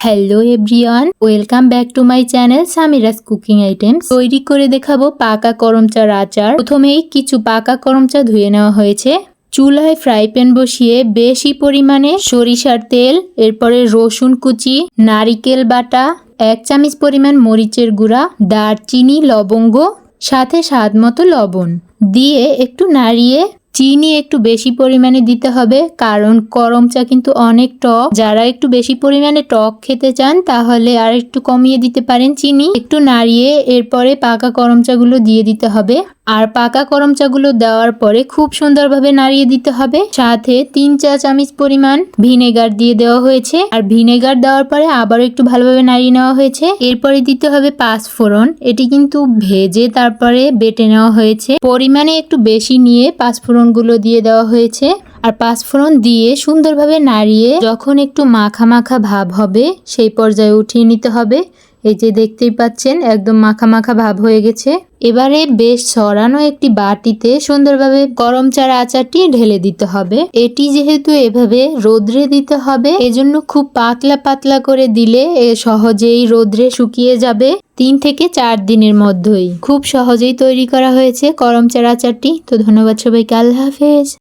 Hello everyone welcome back to my channel Samira's cooking items তৈরি করে দেখাবো পাকা করমচার আচার। প্রথমেই কিছু পাকা করমচা ধুয়ে নেওয়া হয়েছে। চুলায় ফ্রাই প্যান বসিয়ে বেশি পরিমাণে সরিষার তেল, এরপরে রসুন কুচি, নারিকেল বাটা, এক চামচ পরিমাণ মরিচের গুঁড়া, দারচিনি, লবঙ্গ, সাথে স্বাদ মতো লবণ। দিয়ে একটু নাড়িয়ে চিনি একটু বেশি পরিমাণে দিতে হবে, কারণ করম চা কিন্তু অনেক টক। যারা একটু বেশি পরিমাণে টক খেতে চান, তাহলে আর একটু কমিয়ে দিতে পারেন চিনি। একটু নাড়িয়ে এরপরে পাকা করম চাগুলো দিয়ে দিতে হবে। আর পাকা করমচাগুলো দেওয়ার পরে খুব সুন্দরভাবে নাড়িয়ে দিতে হবে। সাথে তিন চা চামচ পরিমাণ ভিনেগার দিয়ে দেওয়া হয়েছে। আর ভিনেগার দেওয়ার পরে আবারও একটু ভালোভাবে নাড়িয়ে নেওয়া হয়েছে। এরপরে দিতে হবে পাঁচ ফোড়ন। এটি কিন্তু ভেজে তারপরে বেটে নেওয়া হয়েছে। পরিমাণে একটু বেশি নিয়ে পাঁচ ফোড়নগুলো দিয়ে দেওয়া হয়েছে। আর পাঁচফোড়ন দিয়ে সুন্দরভাবে নাড়িয়ে যখন একটু মাখা মাখা ভাব হবে, সেই পর্যায়ে উঠিয়ে নিতে হবে। এই যে দেখতেই পাচ্ছেন, একদম মাখা মাখা ভাব হয়ে গেছে। এবারে বেশ ছড়ানো একটি বাটিতে সুন্দরভাবে গরম চারা আচারটি ঢেলে দিতে হবে। এটি যেহেতু এভাবে রোদ্রে দিতে হবে, এজন্য খুব পাতলা পাতলা করে দিলে সহজেই রোদ্রে শুকিয়ে যাবে তিন থেকে চার দিনের মধ্যেই। খুব সহজেই তৈরি করা হয়েছে করম চারা আচারটি। তো ধন্যবাদ সবাইকে, আল্লাহ হাফেজ।